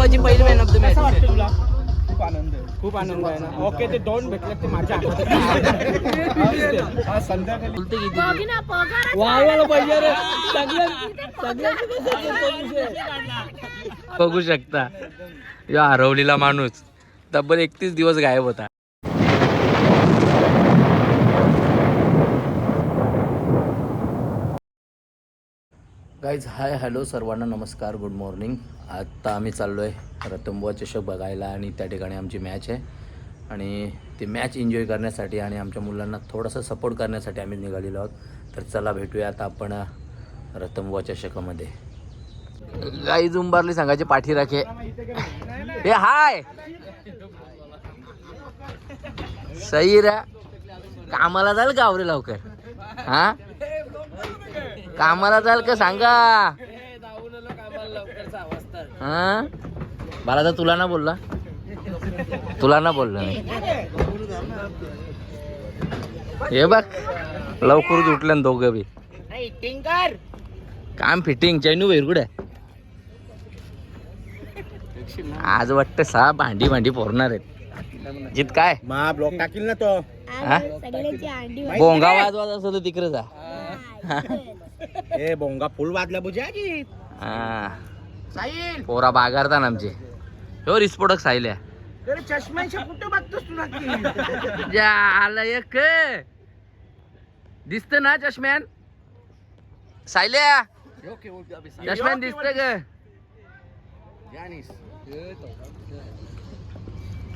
रणतंबुवाची पहिली man of the match तुला? खूप आनंद आहे. खूप आनंद आहे ना. ओके ते दोन भेटले ते माझ्या हातात. हा संध्याकाळी. वावायला पाहिजे रे. बघू शकता. या हरवलेला माणूस तब्बल एकतीस दिवस गायब होता. गाईज हाय हॅलो सर्वांना नमस्कार गुड मॉर्निंग आत्ता आम्ही चाललो आहे रतंबुआ चषक बघायला आणि त्या ठिकाणी आमची मॅच आहे. आणि ती मॅच एन्जॉय करण्यासाठी आणि आमच्या मुलांना थोडासा सपोर्ट करण्यासाठी आम्ही निघालेलो आहोत. तर चला भेटूया आता आपण रतंबुआ चषकामध्ये. गाई जुंबारली सांगायची पाठी राखे. हे हाय सही रे. कामाला जाल गावरे लवकर? हां? कामाला जाल का सांगा? हा? मला तर तुला ना बोलला. तुला ना बोलला नाही. हे बघ लवकरच उठले ना दोघं बी. काम फिटिंग चैनू वेरगुड आज वाटतं सहा भांडी भांडी फोडणार आहेत. जित काय? मा ब्लॉक टाकील ना तो. हा? बोंगा वाजवाज असं तर तिकडे जा. ए बोंगा फुल वाजला बुजा की हा. साहिल. पोरा बागारतात आमचे. हो रिस्पोटक सायल्या अरे चष्म्याच्या कुठं बघतोस तुला की जा आलं एक. दिसत ना चष्म्यान? सायल्या चष्म्यान दिसत ग.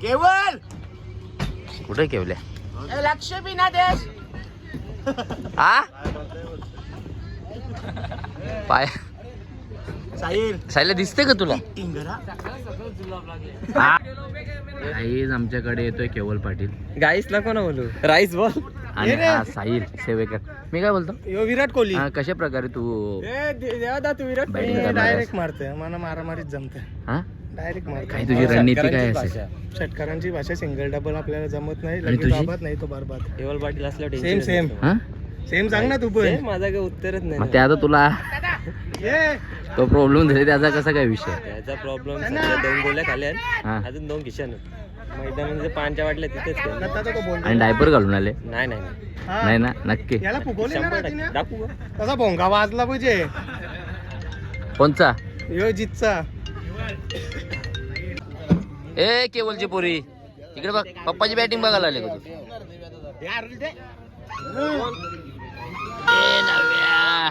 केवळ कुठे केवल्या? लक्ष बी ना देश हा? पाय. साहिल. सायल्या दिसते का तुला? हा? काहीच आमच्याकडे येतोय केवल पाटील. गाईस नको ना बोलू. राईस बोल. आणि हा साहिल सेवेकर. मी काय बोलतो? यो विराट कोहली. हा, कशा प्रकारे तू देवा दा तू विराट Batting कोहली. करणार डायरेक्ट मारते मला मारामारीच जमते हा? डायरेक्ट काय तुझी रणनीती काय असेल? षटकारांची भाषा. सिंगल डबल आपल्याला जमत नाही. आणि लगेच तुझी? नाही तो बरबाद. केवळ पाटील असल्यावर सेम सेम हा? सेम सांग ना तू पण. माझा काही उत्तरच नाही. ते आता तुला तो प्रॉब्लेम झाले त्याचा कसा काय विषय? त्याचा प्रॉब्लेम दोन गोल्या खाल्या हा. अजून दोन खिशान मैदानामध्ये पानच्या वाटल्या तिथेच आणि डायपर घालून आले? नाही नाही नाही. नाही ना नक्की. दाखवू? कसा भोंगा वाजला पाहिजे कोणचा? यो जितचा. ए केवलची पोरी. इकडे बघ पप्पाची बॅटिंग बघायला आले का तू? ए नव्या.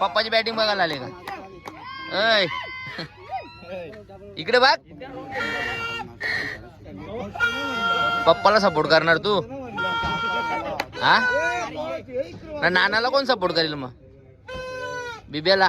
पप्पाची बॅटिंग बघायला आले का? ऐ. इकडे बघ. पप्पाला सपोर्ट करणार तू. हा? ना नानाला कोण सपोर्ट करेल मग? बिब्याला.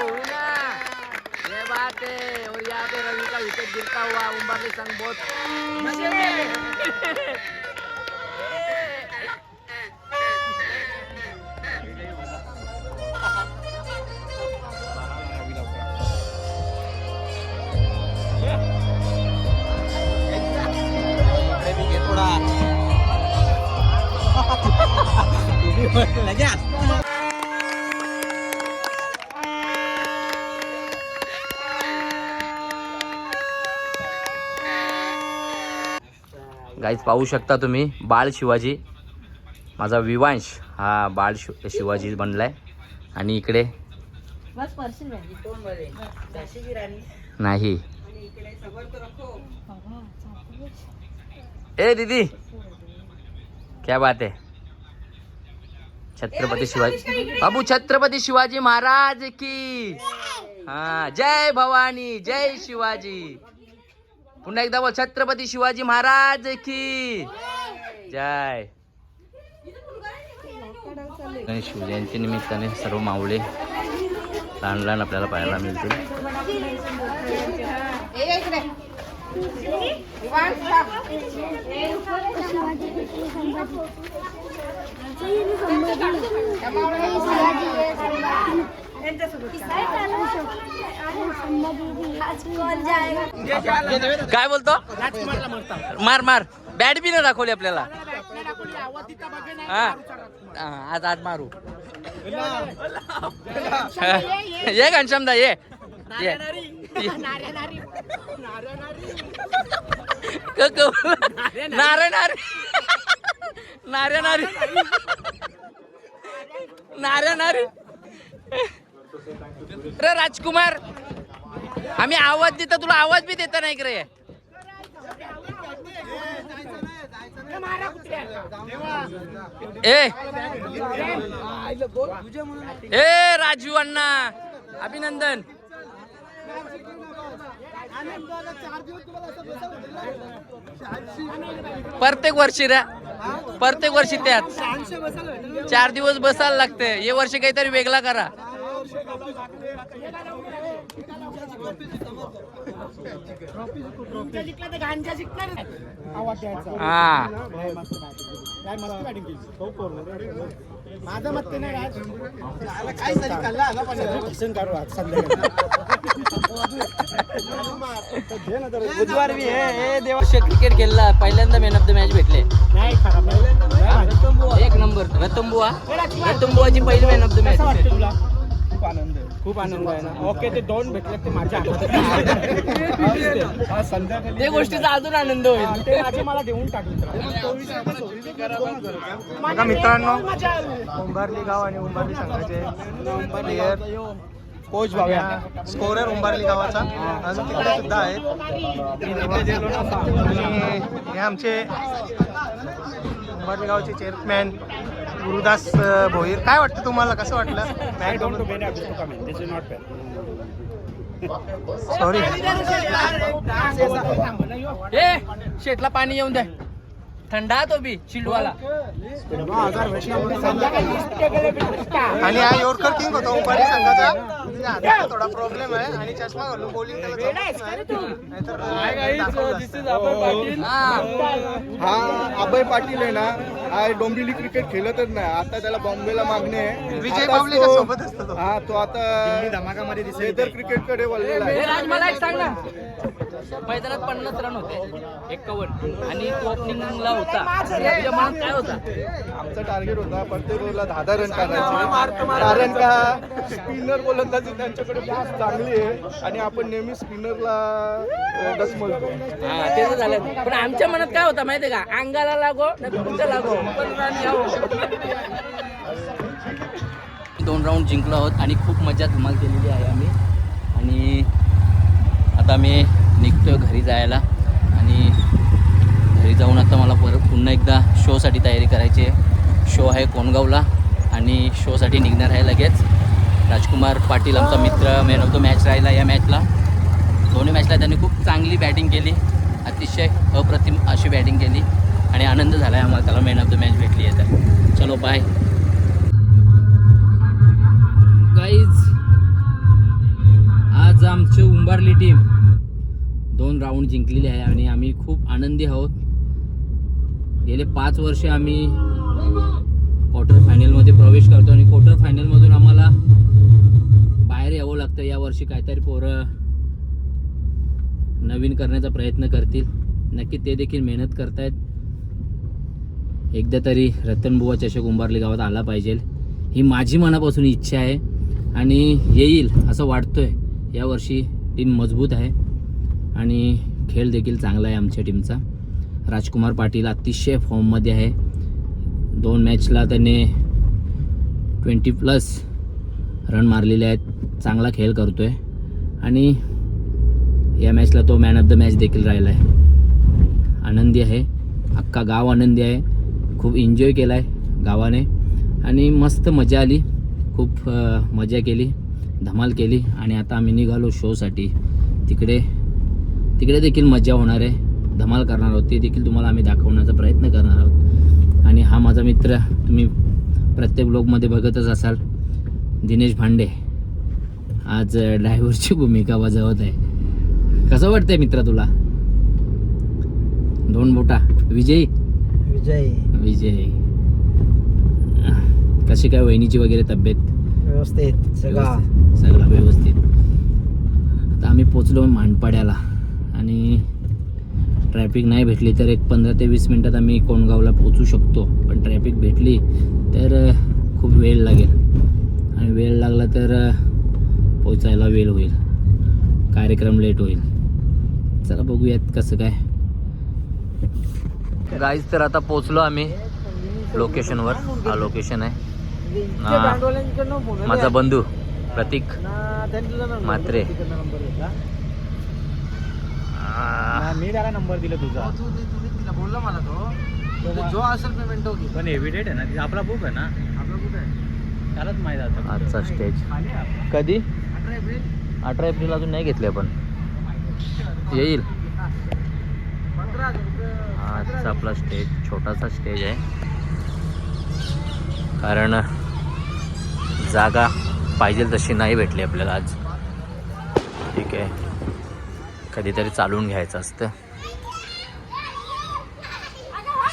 हुई ना। ये बात है और यहाँ पे रवि का विकेट गिरता हुआ उम्बरली संघ बहुत. गाईज पाहू शकता तुम्ही बाळ शिवाजी. माझा विवांश हा बाळ शिव शिवाजी बनलाय. आणि इकडे नाही. ए दीदी. क्या बात है. छत्रपती शिवाजी. बाबू छत्रपती शिवाजी महाराज की. हाँ जय भवानी जय शिवाजी. पुन्हा एकदा बोल छत्रपती शिवाजी महाराज की. जय. गणेश शिवजयंती निमित्ताने सर्व मावळे लहान लहान आपल्याला पाहायला मिळतील. काय बोलतो? मार मार. बॅट बी नाही दाखवली आपल्याला. हा. आज आज मारू. ये घनश्यामदा ये. ये. नारी क- नारे नारे. नारे नारे. नारे नारे. रे राजकुमार आम्ही आवाज देतो तुला आवाज बी देता नाही रे ए. ए राजू अण्णा अभिनंदन. प्रत्येक वर्षी रे प्रत्येक वर्षी त्यात. चार दिवस बसायला लागते. हे वर्षी काहीतरी वेगळा करा. हा. माझं मत ते नाही राज. काय तरी कल्ला आला पण किसन काढू आज बुधवार बी हे देवा क्रिकेट खेळला. पहिल्यांदा मॅन ऑफ द मॅच भेटले. नाही खराब नाही. एक नंबर. रतंबुआ. रतंबुआची पहिली मॅन ऑफ द मॅच खूप आनंद आहे. खूप आनंद आहे ना? ओके ते दोन भेटले ते माझ्या हातात. संध्याकाळी ते गोष्टीचा अजून आनंद होईल. ते माझे मला देऊन टाकले मित्रांनो उंबारली गाव आणि उंबारली संघाचे कोच भाव्या स्कोरर उंबारली गावाचा. अजून तिकडे सुद्धा आहेत. आणि हे आमचे उंबारली गावचे चेअरमॅन गुरुदास भोईर. काय वाटतं तुम्हाला? कसं वाटलं? सॉरी शेतला पाणी येऊन द्या. थंडा तो बी चिल्डवाला आणि हा योरकर किंग होता उंबारली संघाचा? हाताला थोडा प्रॉब्लेम आहे आणि चष्मा घालून बॉलिंग. हा. अभय पाटील आहे ना. हा डोंबिवली क्रिकेट खेळतच नाही. आता त्याला बॉम्बेला मागणे आहे. विजय आता बावले तो- सोबत असतो तो. हा तो आता धमाकामध्ये दिसेल क्रिकेटकडे वळलेला आहे. राज मला एक सांग ना. मैदानात पन्नास रन होते. एक्कावन्न. आणि तो ओपनिंगला होता. तुझ्या मनात काय होता? आमचा टार्गेट होता प्रत्येक ओव्हरला दहा दहा रन काढायचे. कारण का स्पिनर गोलंदाजी त्यांच्याकडे खूप चांगली आहे आणि आपण नेहमी स्पिनरला डसमलतो हा ते तर झालं. पण आमच्या मनात काय होता माहितीये का? अंगाला लागो नाही तुमच्या लागो. पण यावं. दोन राऊंड जिंकलो आहोत आणि खूप मजा धमाल केलेली आहे आम्ही. आणि आता आम्ही निघतोय घरी जायला. आणि घरी जाऊन आता मला परत पुन्हा एकदा शोसाठी तयारी करायची आहे. शो आहे कोणगावला आणि शोसाठी निघणार आहे लगेच. राजकुमार पाटील आमचा मित्र मेन ऑफ द मॅच राहिला या मॅचला दोन्ही मॅचला त्यांनी खूप चांगली बॅटिंग केली. अतिशय अप्रतिम अशी बॅटिंग केली. आणि आनंद झाला आहे आम्हाला त्याला मेन ऑफ द मॅच भेटली आहे तर. चलो बाय गाईज आज आमची उंबारली टीम दोन राऊंड जिंकलेले आहे आणि आम्ही खूप आनंदी आहोत. गेले पाच वर्षे आम्ही क्वार्टर फायनलमध्ये प्रवेश करतो आणि क्वार्टर फायनलमधून आम्हाला बाहेर यावं लागतं. यावर्षी काहीतरी पोरं नवीन करण्याचा प्रयत्न करतील. नक्की ते देखील मेहनत करतायत. एकदा तरी रतनबुवा चषक उंबारली गावात आला पाहिजे. ही माझी मनापासून इच्छा आहे आणि येईल असं वाटतोय. यावर्षी टीम मजबूत आहे. आणि खेळ देखील चांगला आहे आमच्या टीमचा राजकुमार पाटील अतिशय फॉर्ममध्ये आहे. दोन मॅचला त्याने ट्वेंटी प्लस रन मारलेले आहेत. चांगला खेळ करतो आहे आणि या मॅचला तो मॅन ऑफ द मॅच देखील राहिला आहे. आनंदी आहे. अख्खा गाव आनंदी आहे. खूप एन्जॉय केला आहे गावाने. आणि मस्त मजा आली. खूप मजा केली. धमाल केली. आणि आता आम्ही निघालो शोसाठी तिकडे तिकडे देखील मजा होणार आहे. धमाल करणार आहोत. ते देखील तुम्हाला आम्ही दाखवण्याचा प्रयत्न करणार आहोत. आणि हा माझा मित्र तुम्ही प्रत्येक ब्लॉगमध्ये बघतच असाल. दिनेश भांडे. आज ड्रायव्हरची भूमिका बजावत आहे. कसं वाटतंय मित्र तुला? दोन बोटा. विजय? विजय. विजय. कशी काय वहिनीची वगैरे तब्येत? व्यवस्थित व्यवस्थित. सगळं व्यवस्थित. आता आम्ही पोचलो मांडपाड्याला आणि ट्रॅफिक नाही भेटली तर एक पंधरा ते वीस मिनटात आम्ही कोणगावला पोचू शकतो. पण ट्रॅफिक भेटली तर खूप वेळ लागेल. आणि वेळ लागला तर पोचायला वेळ होईल. कार्यक्रम लेट होईल. चला बघूयात कसं काय. गाईज तर आता पोचलो आम्ही लोकेशनवर हा लोकेशन आहे. माझा बंधू प्रतीक म्हात्रे. मी त्याला नंबर दिला तुझा. बोलला मला तो. जो असेल पेमेंट हो पण एव्हिडेंट आहे ना तिथे आपला बुक आहे ना. आपलं कुठं आहे. त्यालाच माहीत आता. आजचा स्टेज कधी? अठरा एप्रिल. अजून नाही घेतले आपण. येईल. आजचा आपला स्टेज छोटासा स्टेज आहे. कारण जागा पाहिजे तशी नाही भेटली आपल्याला आज. ठीक आहे. कधीतरी चालून घ्यायचं असतं.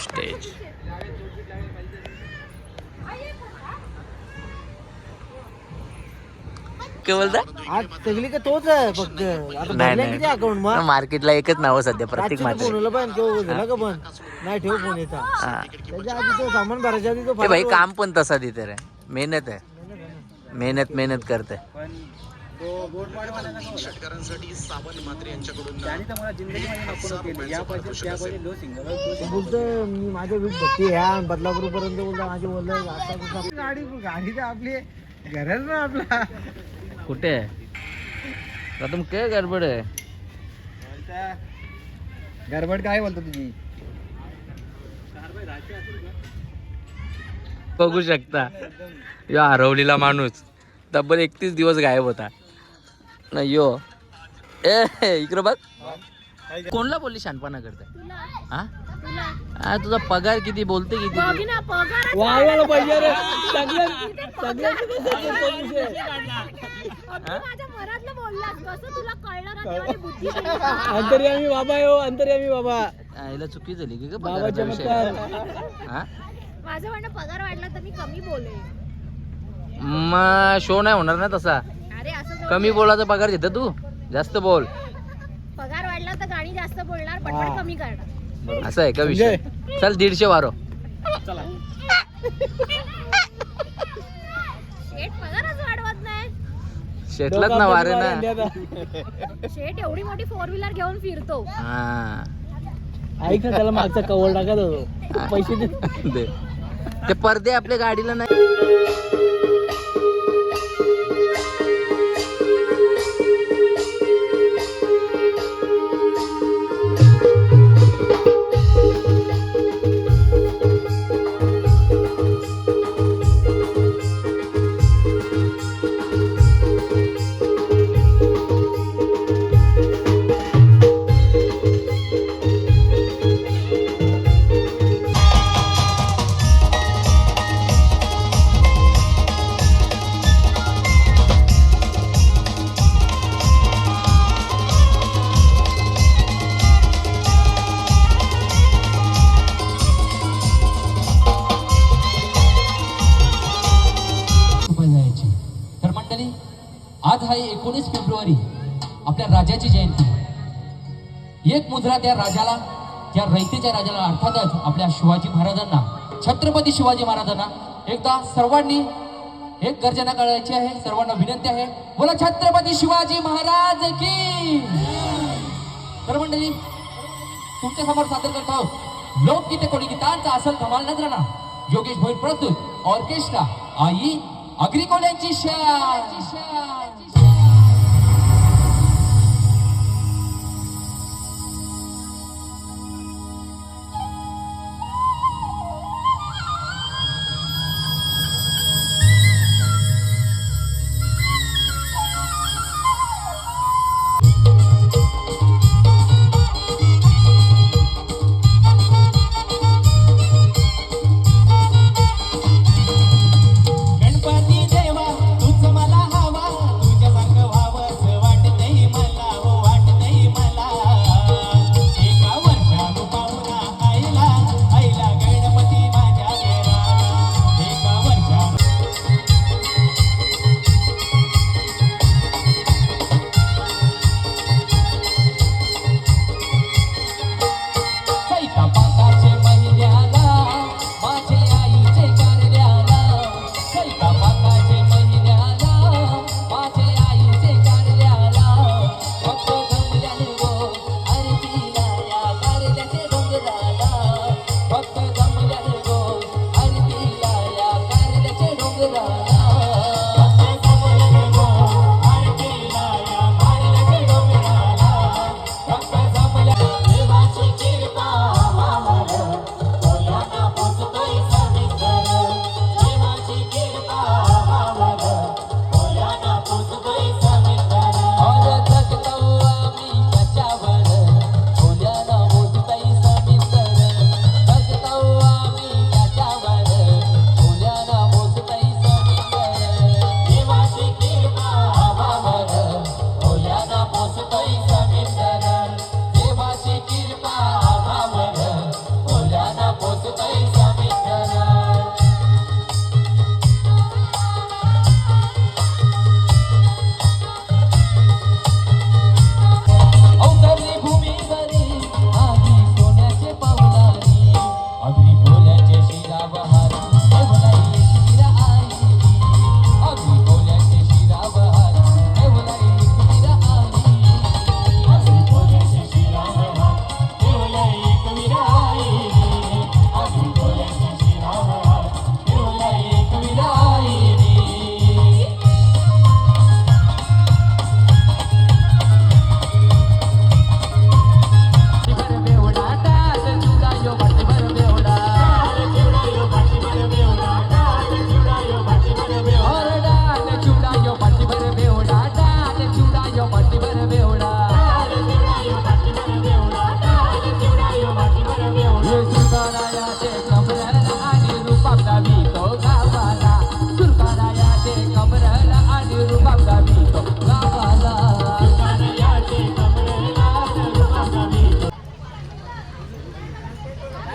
स्टेज काय बोलता? आज सगळी का तोच आहे फक्त? आता नाही. भरल्या किती अकाउंट मग नाही मार्केटला एकच नाव सध्या प्रत्येक रातच्या मात्र फोनला पण तो झाला का पण? नाही ठेव फोन येता त्याच्या आधी तो सामान भरायच्या आधी तो भाई फटाफट- काम पण तसा तिथे रे. मेहनत आहे. मेहनत मेहनत करते तो बोलतो मी माझ्या वीट भक्ती ह्या बदलापूर पर्यंत बोलतो माझे बोललो आता गाडी गाडी तर आपली घरात ना आपला. कुठे? आहे प्रथम काय गडबड आहे? गडबड काय बोलतो तुझी बघू शकता. यो हरवलेला माणूस तब्बल एकतीस दिवस गायब होता. नाही यो ए इकडं बघ. कोणला बोलली शानपणा करते हा? तुला. हा, तुझा पगार किती बोलते किती? वाढवायला पाहिजे रे. अंतर्यामी बाबा यो अंतर्यामी बाबा. याला चुकी झाली की ग बाबा पगाराचा विषय? हा? माझं म्हणणं पगार वाढला तर मी कमी बोले मग शो नाही होणार ना तसा. कमी बोलाचा पगार घेतो तू? जास्त बोल. पगार वाढला तर गाणी जास्त बोलणार पटपट कमी करणार. असं आहे का विषय? चल दीडशे वारो. शेट पगारच वाढवत नाही. शेटलाच ना वारे ना. शेट एवढी मोठी फोर व्हीलर घेऊन फिरतो. हा. ऐक ना त्याला मागचा कवर टाकत होतो पैसे दे. दे. ते पडदे आपल्या गाडीला नाही. तर आज आहे एकोणीस फेब्रुवारी. आपल्या राजाची जयंती. एक मुद्रा त्या राजाला त्या रयतेच्या राजाला अर्थातच आपल्या शिवाजी महाराजांना छत्रपती शिवाजी महाराजांना एकदा सर्वांनी एक गर्जना करायची आहे सर्वांना विनंती आहे. बोला छत्रपती शिवाजी महाराज की! तर मंडळी तुमच्यासमोर सादर करत. आहोत लोकगीते कोणी गीतांचा असल धमाल नजराना योगेश भोईर प्रस्तुत ऑर्केस्ट्रा आई अग्रिकोल्यांची शान.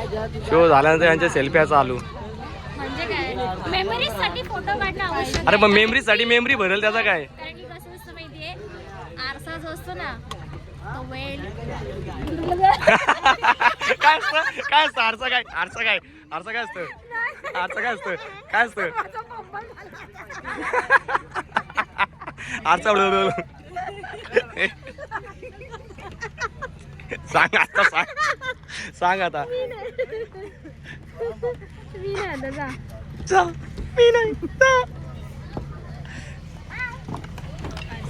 शो झाल्यानंतर यांच्या सेल्फ्या चालू म्हणजे काय? मेमरीजसाठी फोटो काढणं आवश्यक अरे. पण मेमरी साठी मेमरी भरेल त्याचा काय? कारण की कसं असतं माहितीये आरसा जो असतो ना तो वेळ काय असतं? काय असतं? आरसा काय? आरसा काय? आरसा काय असतं? आरसा काय असतं? काय असतं? आरसा उडव उडव, उडव. सांग आता सांग. सांग आता. मी नाही. जा. जा, मी नाही जा.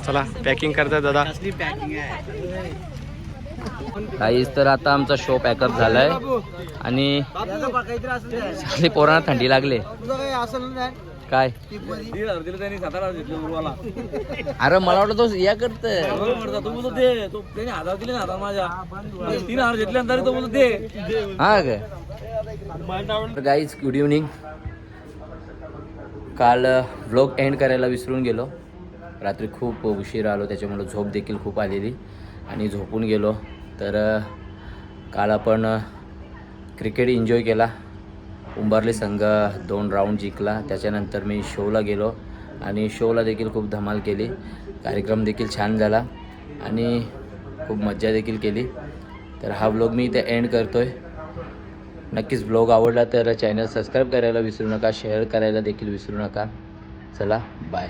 चला पॅकिंग करताय दादा. काहीच तर आता आमचा शो पॅकअप झालाय. आणि पोरांना थंडी लागली. काय? अरे मला वाटलं तो या करत हा काय गाईज गुड इव्हनिंग काल ब्लॉग एंड करायला विसरून गेलो. रात्री खूप उशीर आलो त्याच्यामुळे झोप देखील खूप आलेली. आणि झोपून गेलो. तर अ, काल आपण क्रिकेट एन्जॉय केला. उंबरली संघ दोन राऊंड जिंकला. त्याच्यानंतर मी शोला गेलो आणि शोला देखील खूप धमाल केली. कार्यक्रम देखील छान झाला आणि खूप मज्जा देखील केली. तर हा ब्लॉग मी इथे एंड करतो आहे नक्कीच ब्लॉग आवडला तर चॅनल सबस्क्राईब करायला विसरू नका शेअर करायला देखील विसरू नका. चला बाय